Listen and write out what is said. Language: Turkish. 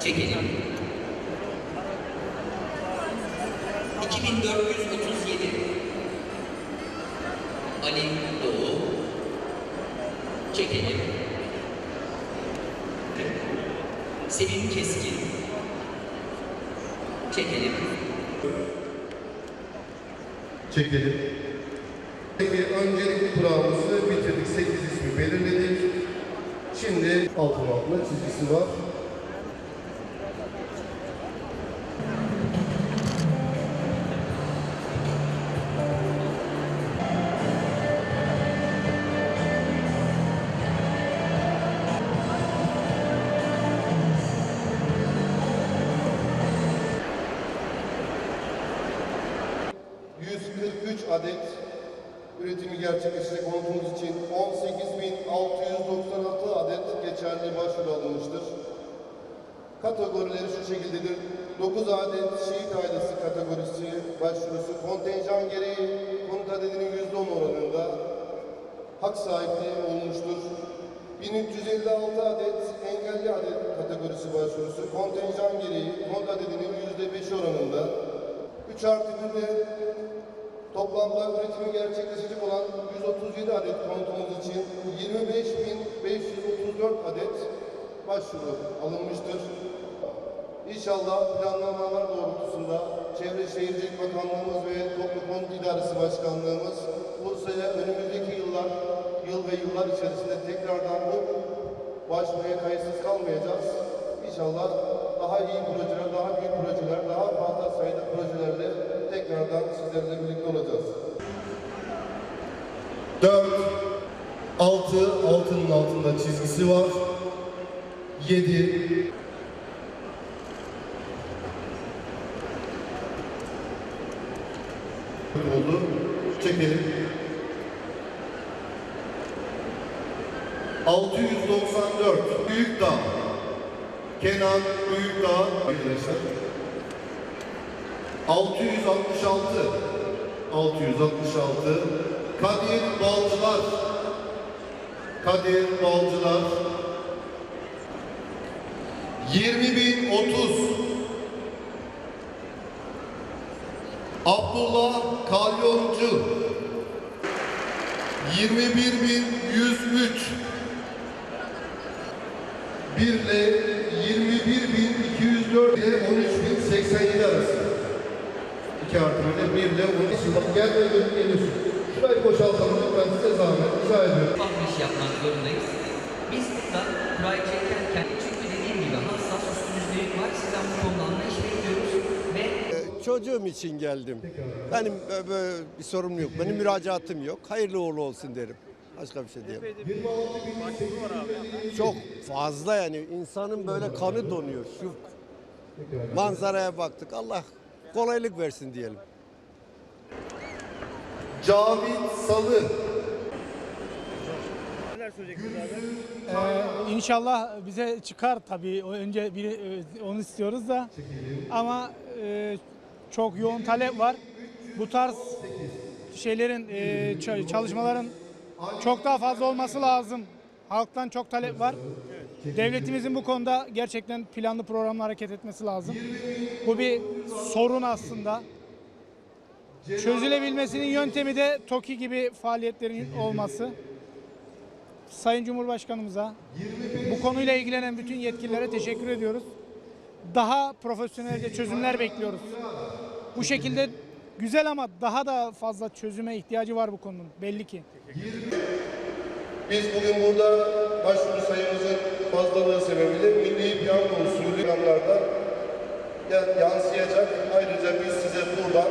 Çekelim. 2437 Ali Doğu Çekelim. Sevim Keskin Çekelim. Çekelim. Peki öncelikli durağımızı bitirdik. 8 ismi belirledik. Şimdi altın altında çizgisi var. Adet üretimi gerçekleşecek olduğumuz için 18.696 adet geçerli başvuru alınmıştır. Kategorileri şu şekildedir. 9 adet şehit ailesi kategorisi başvurusu kontenjan gereği konut adedinin %10 oranında hak sahipliği olmuştur. 1356 adet engelli adet kategorisi başvurusu kontenjan gereği konut adedinin %5 oranında 3 artı 1'de toplamda üretimi gerçekleşecek olan 137 adet konutumuz için 25.534 adet başvuru alınmıştır. İnşallah planlamalar doğrultusunda Çevre Şehircilik Bakanlığımız ve Toplu Konut İdaresi Başkanlığımız Bursa'ya önümüzdeki yıllar, yıl ve yıllar içerisinde tekrardan bu başvuruya kayıtsız kalmayacağız. İnşallah daha iyi projeler, daha büyük projeler, daha fazla sayıda projelerle tekrardan sizlerle birlikte olacağız. 4 6 altının altında çizgisi var. 7 oldu. Çekelim. 694 Büyükdağ. Kenan Büyükdağ arkadaşlar. 666 666 Kadir Balcılar. Kadir Balcılar. 20.030 Abdullah Kalyoncu. 21103 1 ile 21204 ile 13087 arası. 2 artı 1 ile 1 ile 13 Şubat gel ve dönüp geliyorsun. Şurayı boşaltalım ben size zahmet rica ediyorum. Almış yapmak zorundayız. Biz burada kurayı çekerken çünkü dediğim gibi hassas üstümüzde yük var. Sizden bu konuda anlayış bekliyoruz ve Çocuğum için geldim. Benim e, böyle bir sorunum yok. Benim müracaatım yok. Hayırlı uğurlu olsun derim. Başka bir şey diyemem. Çok fazla yani insanın böyle kanı donuyor. Şu manzaraya baktık. Allah kolaylık versin diyelim. Cavit Salı Ee, inşallah bize çıkar tabii. Önce bir e, onu istiyoruz da. Ama e, çok yoğun talep var. Bu tarz şeylerin e, çalışmaların çok daha fazla olması lazım. Halktan çok talep var. Devletimizin bu konuda gerçekten planlı programlı hareket etmesi lazım. Bu bir sorun aslında. Çözülebilmesinin yöntemi de TOKİ gibi faaliyetlerin olması. Sayın Cumhurbaşkanımıza, bu konuyla ilgilenen bütün yetkililere teşekkür ediyoruz. Daha profesyonelce çözümler bekliyoruz. Bu şekilde güzel ama daha da fazla çözüme ihtiyacı var bu konunun belli ki. Biz bugün burada başvuru sayımızın fazlalığı sebebiyle milli piyango usulü ya- yansıyacak. Ayrıca biz size buradan